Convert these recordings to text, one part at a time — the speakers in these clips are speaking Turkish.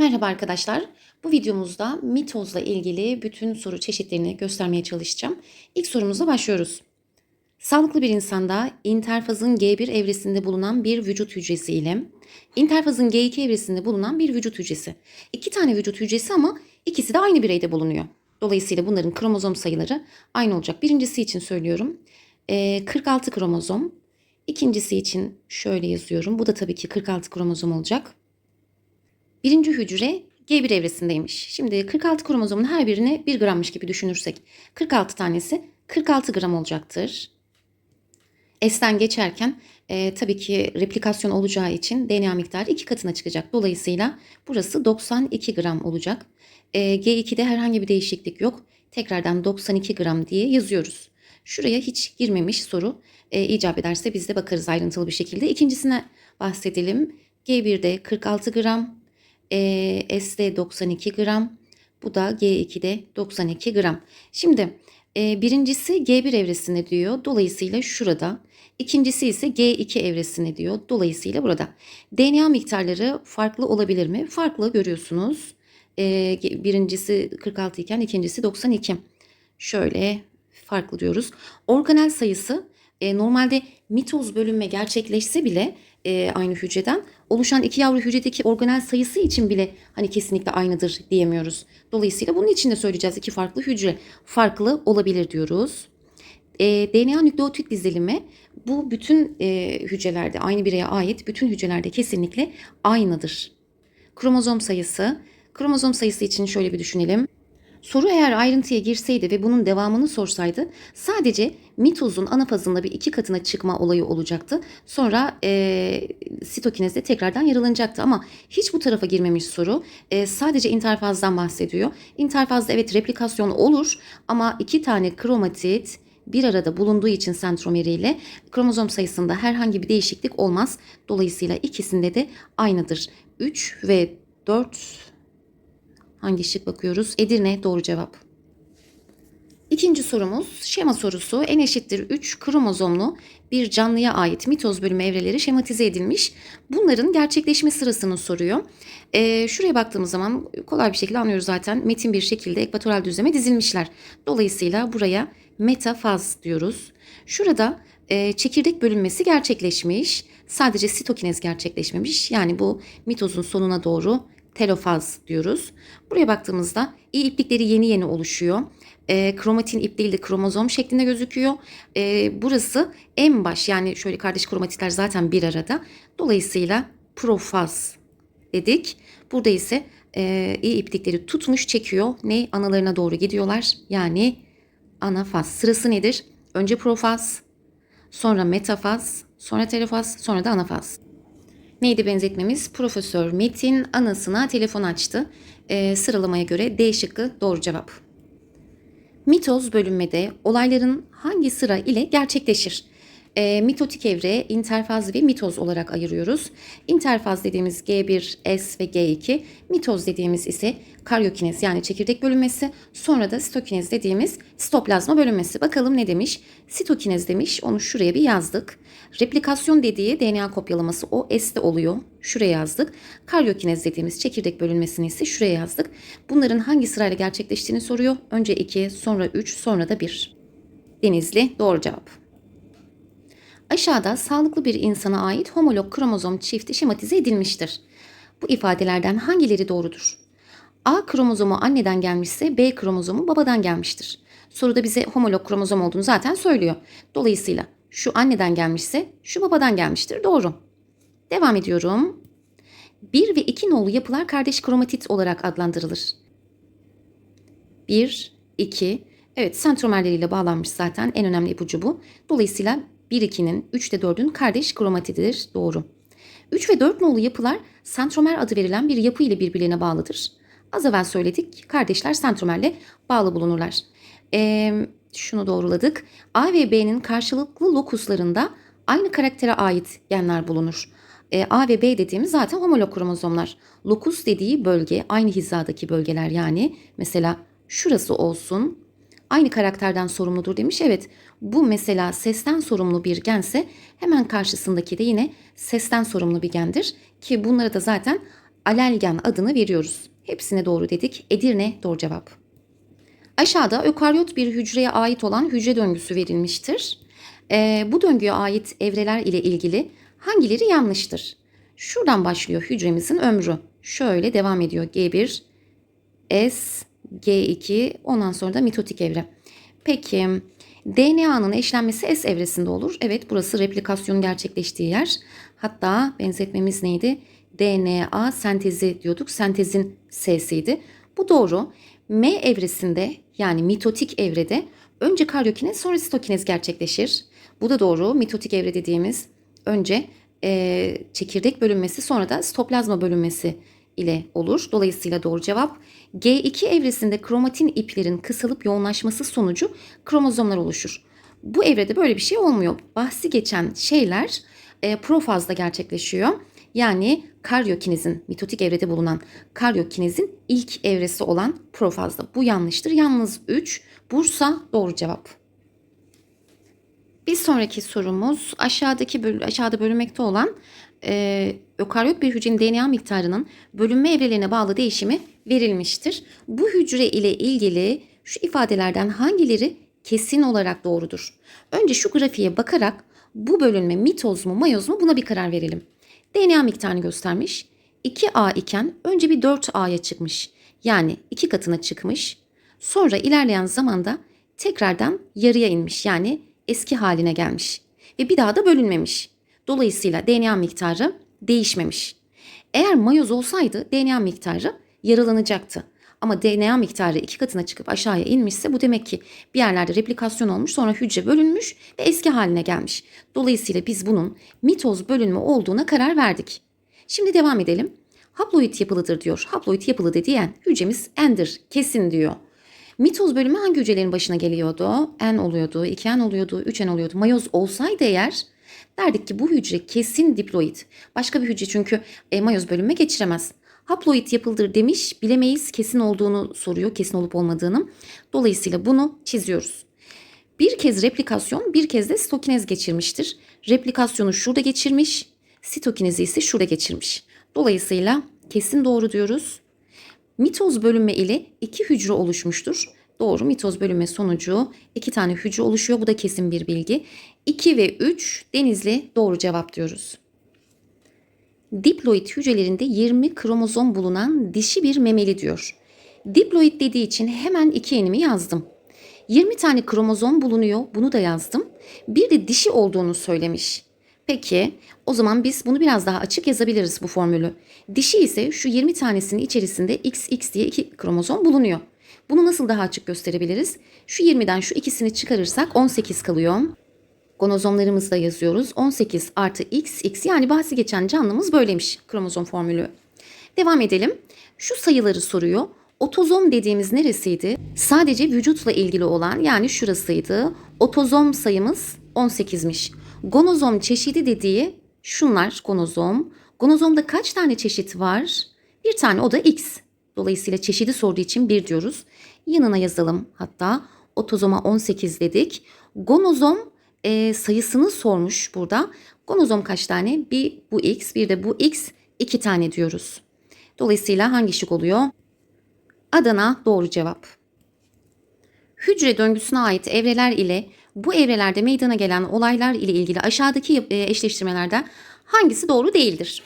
Merhaba arkadaşlar. Bu videomuzda mitozla ilgili bütün soru çeşitlerini göstermeye çalışacağım. İlk sorumuzla başlıyoruz. Sağlıklı bir insanda interfazın G1 evresinde bulunan bir vücut hücresi ile interfazın G2 evresinde bulunan bir vücut hücresi. İki tane vücut hücresi ama ikisi de aynı bireyde bulunuyor. Dolayısıyla bunların kromozom sayıları aynı olacak. Birincisi için söylüyorum. Ee, 46 kromozom. İkincisi için şöyle yazıyorum. Bu da tabii ki 46 kromozom olacak. Birinci hücre G1 evresindeymiş. Şimdi 46 kromozomun her birine 1 grammış gibi düşünürsek 46 tanesi 46 gram olacaktır. S'ten geçerken e, tabii ki replikasyon olacağı için DNA miktarı iki katına çıkacak. Dolayısıyla burası 92 gram olacak. E, G2'de herhangi bir değişiklik yok. Tekrardan 92 gram diye yazıyoruz. Şuraya hiç girmemiş soru. E, icap ederse biz de bakarız ayrıntılı bir şekilde. İkincisine bahsedelim. G1'de 46 gram, e, S'de 92 gram. Bu da G2'de 92 gram. Şimdi e, birincisi G1 evresinde diyor. Dolayısıyla şurada. İkincisi ise G2 evresinde diyor. Dolayısıyla burada. DNA miktarları farklı olabilir mi? Farklı görüyorsunuz. E, birincisi 46 iken ikincisi 92. Şöyle farklı diyoruz. Organel sayısı e, normalde mitoz bölünme gerçekleşse bile e, aynı hücreden oluşan iki yavru hücredeki organel sayısı için bile hani kesinlikle aynıdır diyemiyoruz. Dolayısıyla bunun için de söyleyeceğiz iki farklı hücre farklı olabilir diyoruz. E, DNA nükleotit dizilimi bu bütün e, hücrelerde aynı bireye ait bütün hücrelerde kesinlikle aynıdır. Kromozom sayısı kromozom sayısı için şöyle bir düşünelim. Soru eğer ayrıntıya girseydi ve bunun devamını sorsaydı sadece mitozun anafazında bir iki katına çıkma olayı olacaktı. Sonra e, sitokinezde tekrardan yaralanacaktı ama hiç bu tarafa girmemiş soru. E, sadece interfazdan bahsediyor. İnterfazda evet replikasyon olur ama iki tane kromatit bir arada bulunduğu için sentromeriyle kromozom sayısında herhangi bir değişiklik olmaz. Dolayısıyla ikisinde de aynıdır. 3 ve 4 Hangi şık bakıyoruz? Edirne doğru cevap. İkinci sorumuz şema sorusu. En eşittir 3 kromozomlu bir canlıya ait mitoz bölümü evreleri şematize edilmiş. Bunların gerçekleşme sırasını soruyor. Ee, şuraya baktığımız zaman kolay bir şekilde anlıyoruz zaten. Metin bir şekilde ekvatoral düzleme dizilmişler. Dolayısıyla buraya metafaz diyoruz. Şurada e, çekirdek bölünmesi gerçekleşmiş. Sadece sitokinez gerçekleşmemiş. Yani bu mitozun sonuna doğru telofaz diyoruz. Buraya baktığımızda i iplikleri yeni yeni oluşuyor. E, kromatin ip değil de kromozom şeklinde gözüküyor. E, burası en baş yani şöyle kardeş kromatitler zaten bir arada. Dolayısıyla profaz dedik. Burada ise e, i iplikleri tutmuş çekiyor. Ne? Analarına doğru gidiyorlar. Yani anafaz. Sırası nedir? Önce profaz, sonra metafaz, sonra telofaz, sonra da anafaz. Neydi benzetmemiz? Profesör Metin anasına telefon açtı. E, sıralamaya göre D şıkkı doğru cevap. Mitoz bölünmede olayların hangi sıra ile gerçekleşir? E, mitotik evre, interfaz ve mitoz olarak ayırıyoruz. İnterfaz dediğimiz G1, S ve G2, mitoz dediğimiz ise karyokinez yani çekirdek bölünmesi, sonra da sitokinez dediğimiz sitoplazma bölünmesi. Bakalım ne demiş? Sitokinez demiş, onu şuraya bir yazdık. Replikasyon dediği DNA kopyalaması o S'de oluyor. Şuraya yazdık. Karyokinez dediğimiz çekirdek bölünmesini ise şuraya yazdık. Bunların hangi sırayla gerçekleştiğini soruyor. Önce 2, sonra 3, sonra da 1. Denizli doğru cevap. Aşağıda sağlıklı bir insana ait homolog kromozom çifti şematize edilmiştir. Bu ifadelerden hangileri doğrudur? A kromozomu anneden gelmişse B kromozomu babadan gelmiştir. Soruda bize homolog kromozom olduğunu zaten söylüyor. Dolayısıyla şu anneden gelmişse şu babadan gelmiştir. Doğru. Devam ediyorum. 1 ve 2 nolu yapılar kardeş kromatit olarak adlandırılır. 1, 2, evet sentromerleriyle bağlanmış zaten en önemli ipucu bu. Dolayısıyla 1, 2'nin 3 ile 4'ün kardeş kromatididir. Doğru. 3 ve 4 nolu yapılar sentromer adı verilen bir yapı ile birbirine bağlıdır. Az evvel söyledik kardeşler sentromerle bağlı bulunurlar. Ee, şunu doğruladık. A ve B'nin karşılıklı lokuslarında aynı karaktere ait genler bulunur. E, A ve B dediğimiz zaten homolog kromozomlar. Lokus dediği bölge aynı hizadaki bölgeler yani. Mesela şurası olsun aynı karakterden sorumludur demiş. Evet bu mesela sesten sorumlu bir gense hemen karşısındaki de yine sesten sorumlu bir gendir. Ki bunları da zaten alelgen adını veriyoruz. Hepsine doğru dedik. Edirne doğru cevap. Aşağıda ökaryot bir hücreye ait olan hücre döngüsü verilmiştir. Ee, bu döngüye ait evreler ile ilgili hangileri yanlıştır? Şuradan başlıyor hücremizin ömrü. Şöyle devam ediyor. G1, S, G2, ondan sonra da mitotik evre. Peki DNA'nın eşlenmesi S evresinde olur. Evet burası replikasyonun gerçekleştiği yer. Hatta benzetmemiz neydi? DNA sentezi diyorduk. Sentezin S'siydi. Bu doğru. M evresinde yani mitotik evrede önce karyokinez sonra sitokinez gerçekleşir. Bu da doğru. Mitotik evre dediğimiz önce e, çekirdek bölünmesi sonra da sitoplazma bölünmesi ile olur. Dolayısıyla doğru cevap G2 evresinde kromatin iplerin kısalıp yoğunlaşması sonucu kromozomlar oluşur. Bu evrede böyle bir şey olmuyor. Bahsi geçen şeyler e, profazda gerçekleşiyor. Yani karyokinezin, mitotik evrede bulunan karyokinezin ilk evresi olan profazda. Bu yanlıştır. Yalnız 3. Bursa doğru cevap. Bir sonraki sorumuz aşağıdaki böl aşağıda bölünmekte olan e, ökaryot bir hücrenin DNA miktarının bölünme evrelerine bağlı değişimi verilmiştir. Bu hücre ile ilgili şu ifadelerden hangileri kesin olarak doğrudur? Önce şu grafiğe bakarak bu bölünme mitoz mu mayoz mu buna bir karar verelim. DNA miktarını göstermiş. 2A iken önce bir 4A'ya çıkmış. Yani iki katına çıkmış. Sonra ilerleyen zamanda tekrardan yarıya inmiş. Yani eski haline gelmiş. Ve bir daha da bölünmemiş. Dolayısıyla DNA miktarı değişmemiş. Eğer mayoz olsaydı DNA miktarı yarılanacaktı. Ama DNA miktarı iki katına çıkıp aşağıya inmişse bu demek ki bir yerlerde replikasyon olmuş sonra hücre bölünmüş ve eski haline gelmiş. Dolayısıyla biz bunun mitoz bölünme olduğuna karar verdik. Şimdi devam edelim. Haploid yapılıdır diyor. Haploid yapılı dediğin hücremiz endir, kesin diyor. Mitoz bölümü hangi hücrelerin başına geliyordu? N oluyordu, 2N oluyordu, 3N oluyordu. Mayoz olsaydı eğer derdik ki bu hücre kesin diploid. Başka bir hücre çünkü e, mayoz bölünme geçiremez. Haploid yapıldır demiş bilemeyiz kesin olduğunu soruyor kesin olup olmadığını. Dolayısıyla bunu çiziyoruz. Bir kez replikasyon bir kez de sitokinez geçirmiştir. Replikasyonu şurada geçirmiş sitokinezi ise şurada geçirmiş. Dolayısıyla kesin doğru diyoruz. Mitoz bölünme ile iki hücre oluşmuştur. Doğru mitoz bölünme sonucu iki tane hücre oluşuyor. Bu da kesin bir bilgi. 2 ve 3 denizli doğru cevap diyoruz. Diploid hücrelerinde 20 kromozom bulunan dişi bir memeli diyor. Diploid dediği için hemen iki enimi yazdım. 20 tane kromozom bulunuyor. Bunu da yazdım. Bir de dişi olduğunu söylemiş. Peki o zaman biz bunu biraz daha açık yazabiliriz bu formülü. Dişi ise şu 20 tanesinin içerisinde XX diye iki kromozom bulunuyor. Bunu nasıl daha açık gösterebiliriz? Şu 20'den şu ikisini çıkarırsak 18 kalıyor. Gonozomlarımızı da yazıyoruz. 18 artı XX yani bahsi geçen canlımız böylemiş kromozom formülü. Devam edelim. Şu sayıları soruyor. Otozom dediğimiz neresiydi? Sadece vücutla ilgili olan yani şurasıydı. Otozom sayımız 18'miş. Gonozom çeşidi dediği şunlar gonozom. Gonozomda kaç tane çeşit var? Bir tane o da X. Dolayısıyla çeşidi sorduğu için 1 diyoruz. Yanına yazalım hatta otozoma 18 dedik. Gonozom e, sayısını sormuş burada. Gonozom kaç tane? Bir bu X bir de bu X iki tane diyoruz. Dolayısıyla hangi şık oluyor? Adana doğru cevap. Hücre döngüsüne ait evreler ile bu evrelerde meydana gelen olaylar ile ilgili aşağıdaki e, eşleştirmelerde hangisi doğru değildir?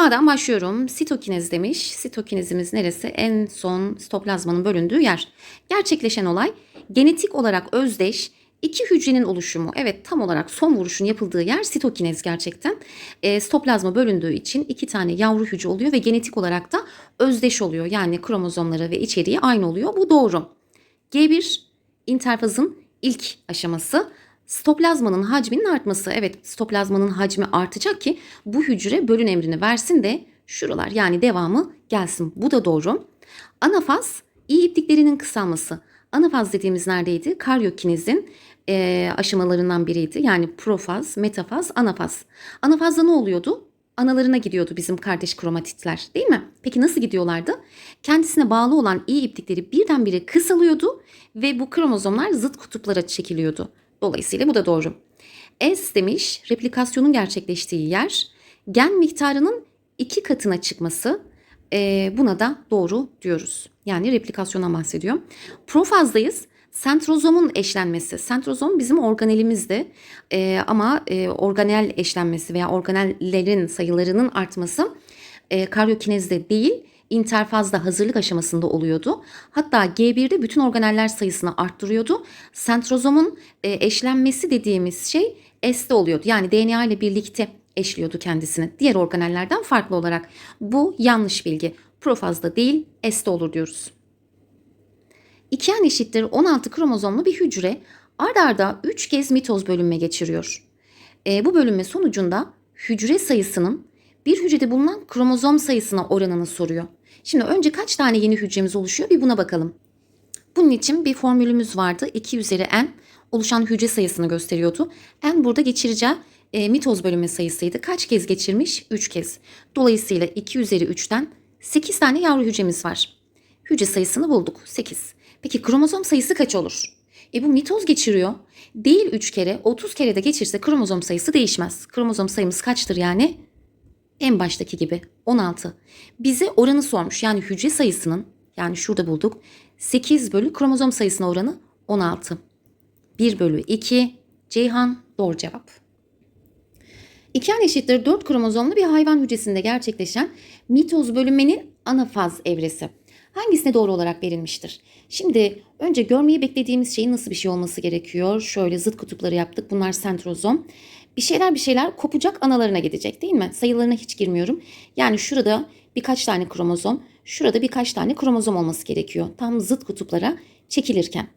A'dan başlıyorum. Sitokinez demiş. Sitokinezimiz neresi? En son sitoplazmanın bölündüğü yer. Gerçekleşen olay genetik olarak özdeş iki hücrenin oluşumu. Evet tam olarak son vuruşun yapıldığı yer sitokinez gerçekten. E, sitoplazma bölündüğü için iki tane yavru hücre oluyor ve genetik olarak da özdeş oluyor. Yani kromozomları ve içeriği aynı oluyor. Bu doğru. G1 interfazın ilk aşaması. Stoplazmanın hacminin artması. Evet stoplazmanın hacmi artacak ki bu hücre bölün emrini versin de şuralar yani devamı gelsin. Bu da doğru. Anafaz iyi ipliklerinin kısalması. Anafaz dediğimiz neredeydi? Karyokinezin e, aşamalarından biriydi. Yani profaz, metafaz, anafaz. Anafazda ne oluyordu? Analarına gidiyordu bizim kardeş kromatitler değil mi? Peki nasıl gidiyorlardı? Kendisine bağlı olan iyi iplikleri birdenbire kısalıyordu ve bu kromozomlar zıt kutuplara çekiliyordu. Dolayısıyla bu da doğru. S demiş replikasyonun gerçekleştiği yer gen miktarının iki katına çıkması e, buna da doğru diyoruz. Yani replikasyondan bahsediyor. Profazdayız. Sentrozomun eşlenmesi. Sentrozom bizim organelimizde e, ama e, organel eşlenmesi veya organellerin sayılarının artması e, karyokinezde değil interfazda hazırlık aşamasında oluyordu. Hatta G1'de bütün organeller sayısını arttırıyordu. Sentrozomun e, eşlenmesi dediğimiz şey S'te oluyordu. Yani DNA ile birlikte eşliyordu kendisini. Diğer organellerden farklı olarak. Bu yanlış bilgi. Profazda değil S'te olur diyoruz. 2n eşittir 16 kromozomlu bir hücre ard arda 3 kez mitoz bölünme geçiriyor. E, bu bölünme sonucunda hücre sayısının bir hücrede bulunan kromozom sayısına oranını soruyor. Şimdi önce kaç tane yeni hücremiz oluşuyor bir buna bakalım. Bunun için bir formülümüz vardı. 2 üzeri n oluşan hücre sayısını gösteriyordu. N burada geçireceği e, mitoz bölünme sayısıydı. Kaç kez geçirmiş? 3 kez. Dolayısıyla 2 üzeri 3'ten 8 tane yavru hücremiz var. Hücre sayısını bulduk. 8. Peki kromozom sayısı kaç olur? E bu mitoz geçiriyor. Değil 3 kere, 30 kere de geçirse kromozom sayısı değişmez. Kromozom sayımız kaçtır yani? En baştaki gibi 16. Bize oranı sormuş. Yani hücre sayısının yani şurada bulduk. 8 bölü kromozom sayısına oranı 16. 1 bölü 2 Ceyhan doğru cevap. İken eşittir 4 kromozomlu bir hayvan hücresinde gerçekleşen mitoz bölünmenin anafaz evresi. Hangisine doğru olarak verilmiştir? Şimdi önce görmeyi beklediğimiz şeyin nasıl bir şey olması gerekiyor? Şöyle zıt kutupları yaptık. Bunlar sentrozom. Bir şeyler bir şeyler kopacak analarına gidecek değil mi? Sayılarına hiç girmiyorum. Yani şurada birkaç tane kromozom, şurada birkaç tane kromozom olması gerekiyor. Tam zıt kutuplara çekilirken.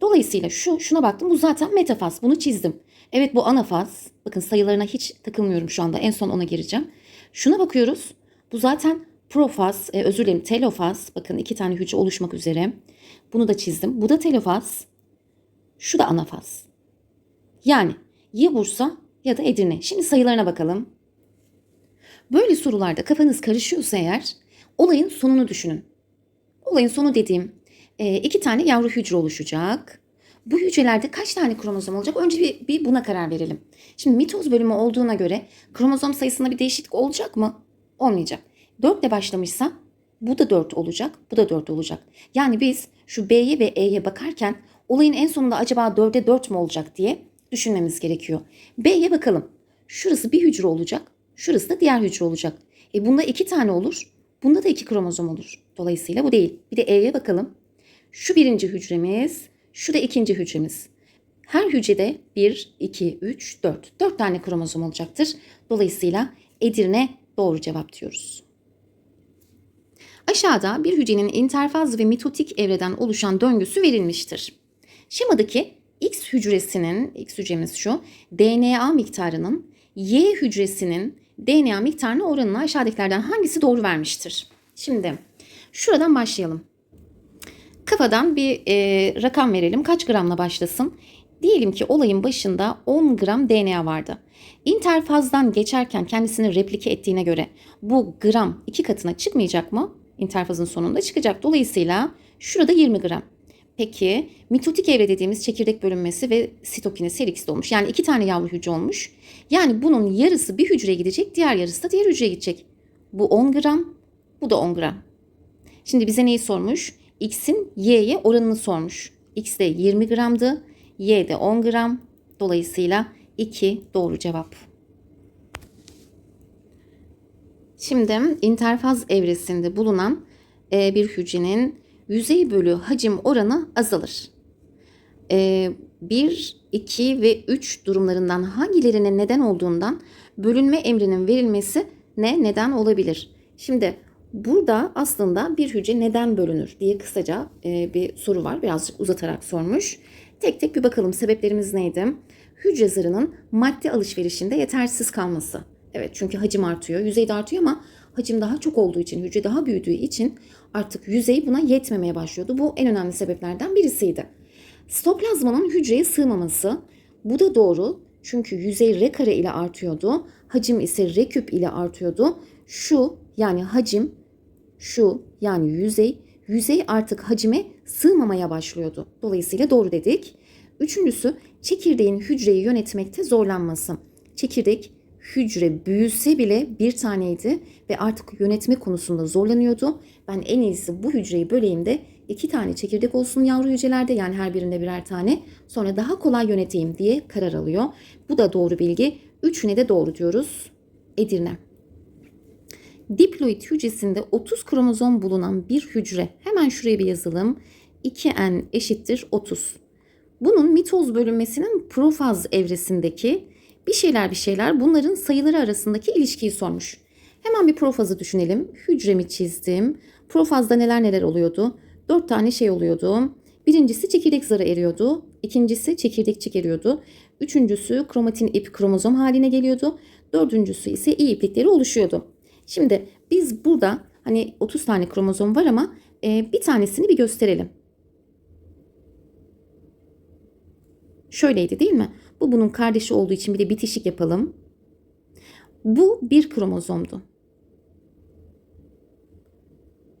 Dolayısıyla şu, şuna baktım. Bu zaten metafaz. Bunu çizdim. Evet bu anafaz. Bakın sayılarına hiç takılmıyorum şu anda. En son ona gireceğim. Şuna bakıyoruz. Bu zaten profaz, e, özür dilerim telofaz. Bakın iki tane hücre oluşmak üzere. Bunu da çizdim. Bu da telofaz. Şu da anafaz. Yani ya Bursa ya da Edirne. Şimdi sayılarına bakalım. Böyle sorularda kafanız karışıyorsa eğer olayın sonunu düşünün. Olayın sonu dediğim e, iki tane yavru hücre oluşacak. Bu hücrelerde kaç tane kromozom olacak? Önce bir, bir buna karar verelim. Şimdi mitoz bölümü olduğuna göre kromozom sayısında bir değişiklik olacak mı? Olmayacak. 4 ile başlamışsa bu da 4 olacak, bu da 4 olacak. Yani biz şu B'ye ve E'ye bakarken olayın en sonunda acaba 4'e 4 mü olacak diye düşünmemiz gerekiyor. B'ye bakalım. Şurası bir hücre olacak, şurası da diğer hücre olacak. E bunda iki tane olur, bunda da iki kromozom olur. Dolayısıyla bu değil. Bir de E'ye bakalım. Şu birinci hücremiz, şu da ikinci hücremiz. Her hücrede 1, 2, 3, 4. 4 tane kromozom olacaktır. Dolayısıyla Edirne doğru cevap diyoruz. Aşağıda bir hücrenin interfaz ve mitotik evreden oluşan döngüsü verilmiştir. Şemadaki X hücresinin, X hücremiz şu, DNA miktarının Y hücresinin DNA miktarına oranını aşağıdakilerden hangisi doğru vermiştir? Şimdi şuradan başlayalım. Kafadan bir e, rakam verelim. Kaç gramla başlasın? Diyelim ki olayın başında 10 gram DNA vardı. İnterfazdan geçerken kendisini replike ettiğine göre bu gram iki katına çıkmayacak mı? İnterfazın sonunda çıkacak. Dolayısıyla şurada 20 gram. Peki mitotik evre dediğimiz çekirdek bölünmesi ve sitokinez her ikisi de olmuş. Yani iki tane yavru hücre olmuş. Yani bunun yarısı bir hücreye gidecek, diğer yarısı da diğer hücreye gidecek. Bu 10 gram, bu da 10 gram. Şimdi bize neyi sormuş? X'in Y'ye oranını sormuş. X de 20 gramdı, Y de 10 gram. Dolayısıyla 2 doğru cevap. Şimdi interfaz evresinde bulunan e, bir hücrenin yüzey bölü hacim oranı azalır. 1, 2 ve 3 durumlarından hangilerine neden olduğundan bölünme emrinin verilmesi ne neden olabilir? Şimdi burada aslında bir hücre neden bölünür diye kısaca e, bir soru var. Birazcık uzatarak sormuş. Tek tek bir bakalım sebeplerimiz neydi? Hücre zarının madde alışverişinde yetersiz kalması. Evet çünkü hacim artıyor, yüzey de artıyor ama hacim daha çok olduğu için, hücre daha büyüdüğü için artık yüzey buna yetmemeye başlıyordu. Bu en önemli sebeplerden birisiydi. Stoplazmanın hücreye sığmaması. Bu da doğru. Çünkü yüzey r kare ile artıyordu. Hacim ise r küp ile artıyordu. Şu yani hacim, şu yani yüzey, yüzey artık hacime sığmamaya başlıyordu. Dolayısıyla doğru dedik. Üçüncüsü çekirdeğin hücreyi yönetmekte zorlanması. Çekirdek hücre büyüse bile bir taneydi ve artık yönetme konusunda zorlanıyordu. Ben en iyisi bu hücreyi böleyim de iki tane çekirdek olsun yavru hücrelerde yani her birinde birer tane sonra daha kolay yöneteyim diye karar alıyor. Bu da doğru bilgi. Üçüne de doğru diyoruz. Edirne. Diploid hücresinde 30 kromozom bulunan bir hücre. Hemen şuraya bir yazalım. 2n eşittir 30. Bunun mitoz bölünmesinin profaz evresindeki bir şeyler bir şeyler bunların sayıları arasındaki ilişkiyi sormuş. Hemen bir profazı düşünelim. Hücremi çizdim. Profazda neler neler oluyordu? Dört tane şey oluyordu. Birincisi çekirdek zarı eriyordu. İkincisi çekirdekçik eriyordu. Üçüncüsü kromatin ip kromozom haline geliyordu. Dördüncüsü ise iyi iplikleri oluşuyordu. Şimdi biz burada hani 30 tane kromozom var ama e, bir tanesini bir gösterelim. Şöyleydi değil mi? Bu bunun kardeşi olduğu için bir de bitişik yapalım. Bu bir kromozomdu.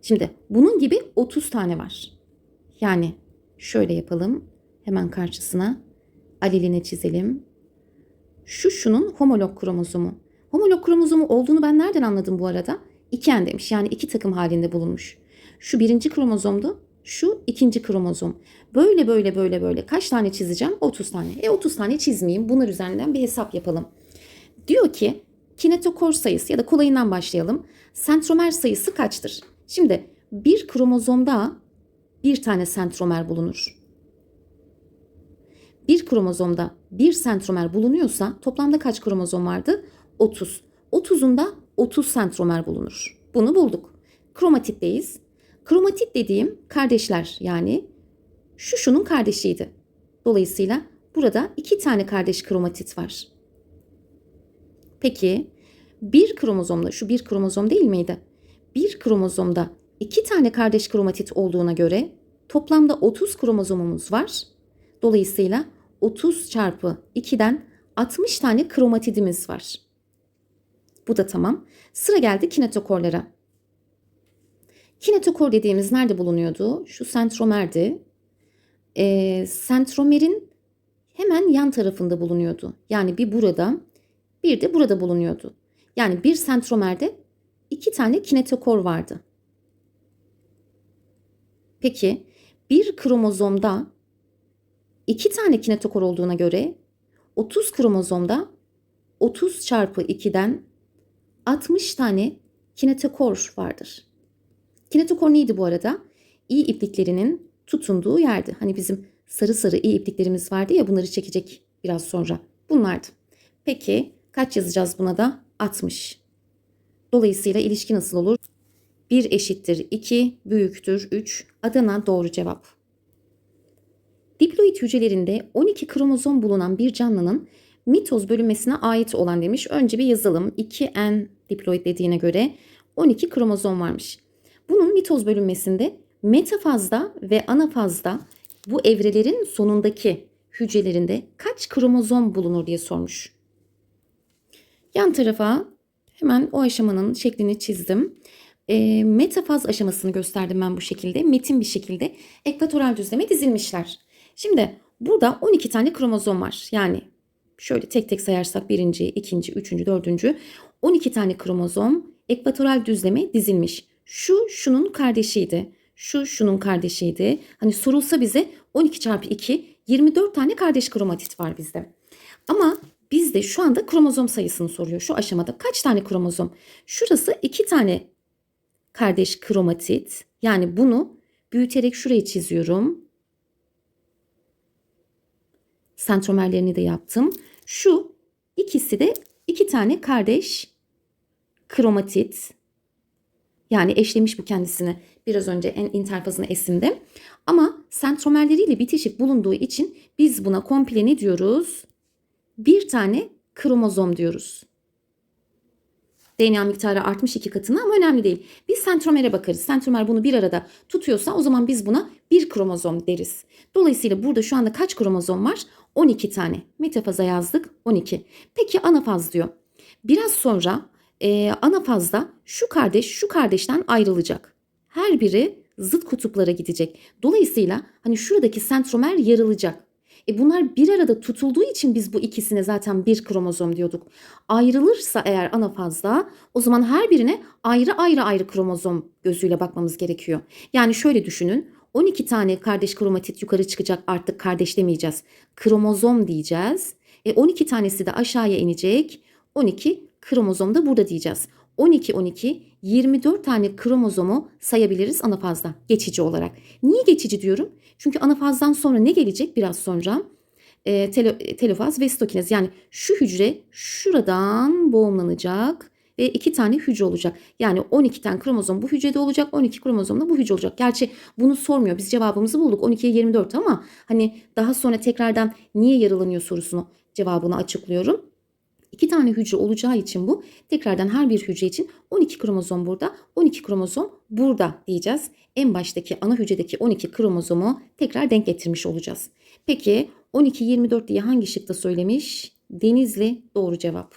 Şimdi bunun gibi 30 tane var. Yani şöyle yapalım. Hemen karşısına aleline çizelim. Şu şunun homolog kromozomu. Homolog kromozomu olduğunu ben nereden anladım bu arada? İken demiş. Yani iki takım halinde bulunmuş. Şu birinci kromozomdu. Şu ikinci kromozom. Böyle böyle böyle böyle kaç tane çizeceğim? 30 tane. E 30 tane çizmeyeyim. Bunlar üzerinden bir hesap yapalım. Diyor ki kinetokor sayısı ya da kolayından başlayalım. Sentromer sayısı kaçtır? Şimdi bir kromozomda bir tane sentromer bulunur. Bir kromozomda bir sentromer bulunuyorsa toplamda kaç kromozom vardı? 30. 30'unda 30 sentromer bulunur. Bunu bulduk. Kromatitteyiz. Kromatit dediğim kardeşler yani şu şunun kardeşiydi. Dolayısıyla burada iki tane kardeş kromatit var. Peki bir kromozomda şu bir kromozom değil miydi? Bir kromozomda iki tane kardeş kromatit olduğuna göre toplamda 30 kromozomumuz var. Dolayısıyla 30 çarpı 2'den 60 tane kromatidimiz var. Bu da tamam. Sıra geldi kinetokorlara. Kinetokor dediğimiz nerede bulunuyordu? Şu sentromerdi. E, sentromerin hemen yan tarafında bulunuyordu. Yani bir burada bir de burada bulunuyordu. Yani bir sentromerde iki tane kinetokor vardı. Peki bir kromozomda iki tane kinetokor olduğuna göre 30 kromozomda 30 çarpı 2'den 60 tane kinetokor vardır. Kinetokor neydi bu arada? İyi ipliklerinin tutunduğu yerdi. Hani bizim sarı sarı iyi ipliklerimiz vardı ya bunları çekecek biraz sonra. Bunlardı. Peki kaç yazacağız buna da? 60. Dolayısıyla ilişki nasıl olur? 1 eşittir 2 büyüktür 3. Adana doğru cevap. Diploid hücrelerinde 12 kromozom bulunan bir canlının mitoz bölünmesine ait olan demiş. Önce bir yazalım. 2N diploid dediğine göre 12 kromozom varmış. Bunun mitoz bölünmesinde metafazda ve anafazda bu evrelerin sonundaki hücrelerinde kaç kromozom bulunur diye sormuş. Yan tarafa hemen o aşamanın şeklini çizdim. E, metafaz aşamasını gösterdim ben bu şekilde. Metin bir şekilde ekvatoral düzleme dizilmişler. Şimdi burada 12 tane kromozom var. Yani şöyle tek tek sayarsak birinci, ikinci, üçüncü, dördüncü 12 tane kromozom ekvatoral düzleme dizilmiş. Şu şunun kardeşiydi. Şu şunun kardeşiydi. Hani sorulsa bize 12 çarpı 2 24 tane kardeş kromatit var bizde. Ama bizde şu anda kromozom sayısını soruyor. Şu aşamada kaç tane kromozom? Şurası 2 tane kardeş kromatit. Yani bunu büyüterek şurayı çiziyorum. Sentromerlerini de yaptım. Şu ikisi de iki tane kardeş kromatit. Yani eşlemiş bu kendisini biraz önce en interfazını esimde. Ama sentromerleriyle bitişik bulunduğu için biz buna komple ne diyoruz? Bir tane kromozom diyoruz. DNA miktarı artmış iki katına ama önemli değil. Biz sentromere bakarız. Sentromer bunu bir arada tutuyorsa o zaman biz buna bir kromozom deriz. Dolayısıyla burada şu anda kaç kromozom var? 12 tane. Metafaza yazdık 12. Peki anafaz diyor. Biraz sonra e, anafazda şu kardeş şu kardeşten ayrılacak. Her biri zıt kutuplara gidecek. Dolayısıyla hani şuradaki sentromer yarılacak. E bunlar bir arada tutulduğu için biz bu ikisine zaten bir kromozom diyorduk. Ayrılırsa eğer anafazda o zaman her birine ayrı ayrı ayrı kromozom gözüyle bakmamız gerekiyor. Yani şöyle düşünün 12 tane kardeş kromatit yukarı çıkacak artık kardeş demeyeceğiz. Kromozom diyeceğiz. E 12 tanesi de aşağıya inecek. 12 kromozom da burada diyeceğiz. 12 12 24 tane kromozomu sayabiliriz anafazda geçici olarak. Niye geçici diyorum? Çünkü anafazdan sonra ne gelecek biraz sonra? E, telo, telofaz ve sitokinez yani şu hücre şuradan boğumlanacak ve iki tane hücre olacak. Yani 12 tane kromozom bu hücrede olacak 12 kromozom da bu hücre olacak. Gerçi bunu sormuyor biz cevabımızı bulduk 12'ye 24 ama hani daha sonra tekrardan niye yarılanıyor sorusunu cevabını açıklıyorum. İki tane hücre olacağı için bu tekrardan her bir hücre için 12 kromozom burada 12 kromozom burada diyeceğiz. En baştaki ana hücredeki 12 kromozomu tekrar denk getirmiş olacağız. Peki 12-24 diye hangi şıkta söylemiş? Denizli doğru cevap.